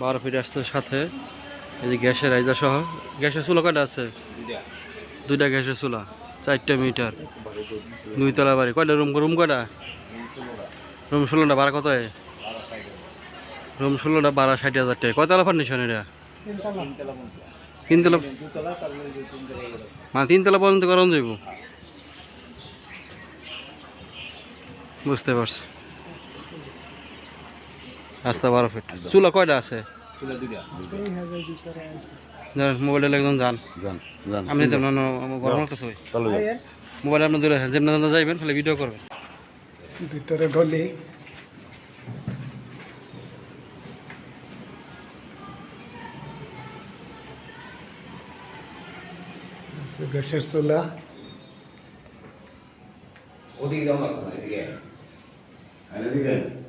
বারো ফিট আসতে সাথে। এই যে গ্যাসের আইজা সহ। গ্যাসের চুলা কয়টা আছে? দুইটা গ্যাসের চুলা, চারটা মিটার। দুইতলা বাড়ি। কয়টা রুম? রুম কয়টা? রুম ষোলোটা, ভাড়া কত রুম ষোলোটা বারো ষাট হাজার টাকা। কয়তলা ফার্নিশন এটা? তিনতলা। মানে তিনতলা পর্যন্ত করানো যাইব। বুঝতে পারছি। রাস্তা বারো ফিট। চুলা কয়টা আছে? জানেন মোবাইলটা একদম যান। যান যান আপনি তো গরম লাগতেছে মোবাইল আপনি দূরে যেমন যেমন যাইবেন খালি ভিডিও করবেন। ভিতরে গলি। গ্যাসের চুলা। ওদিকে যাও না এদিকে। এদিকে এদিকে।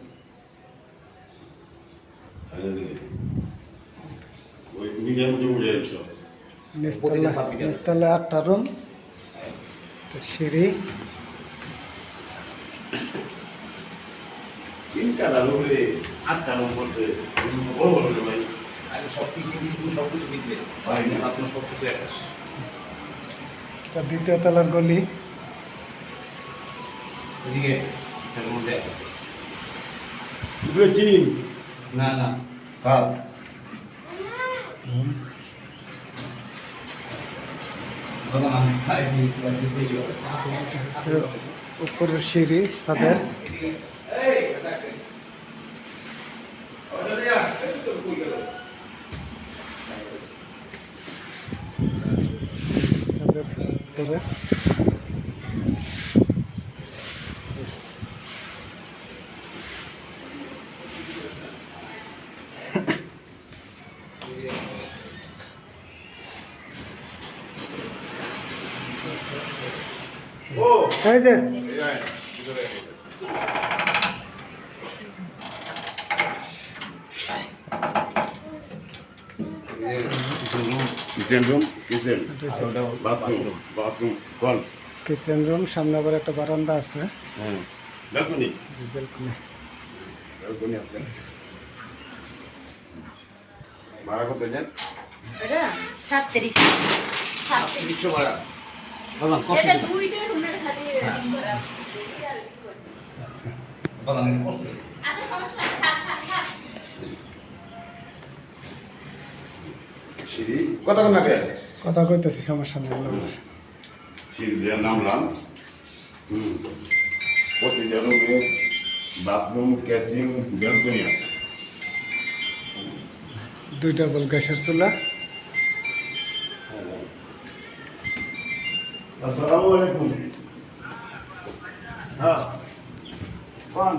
নিচতলা আটটা রুম সিঁড়ি। তিনটা আটটা লোক বলতে বড় বড় রে ভাই। আরে সব কিছু কিন্তু সব কিছু মিলবে ভাই আপনার সব কিছু একাশ দ্বিতীয় তলার গলি। এদিকে এর মধ্যে দুটো তিন না না সাত বাবা উপরের সিঁড়ি সাদের। সাদের উপরে। এই যে। Kitchen room kitchen bathroom bathroom call kitchen room সামনে আবার একটা বারান্দা আছে। হ্যাঁ। ব্যালকনি ব্যালকনি ব্যালকনি আছে। ভাড়া কত যান এটা সাতত্রিশ সাতত্রিশ তিনশো ভাড়া। আমি কষ্ট আচ্ছা সিঁড়ি কতক্ষণ লাগে কথা কইতেছি সমস্যা নেই সিঁড়ি দিয়ে নামলাম হুম। প্রতিটা রুমে বাথরুম ক্যাচিং ব্যালকনি আছে। দুইটা বল গ্যাসের চুলা। আসসালামু আলাইকুম হ্যাঁ কোন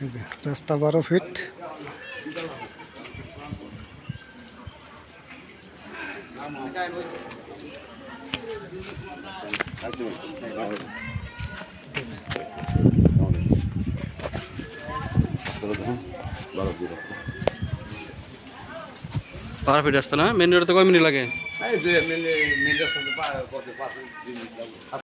এই যে রাস্তা বারো ফিট বারো ফিট রাস্তা না? মেন রোডে তো কয় মিনিট লাগে।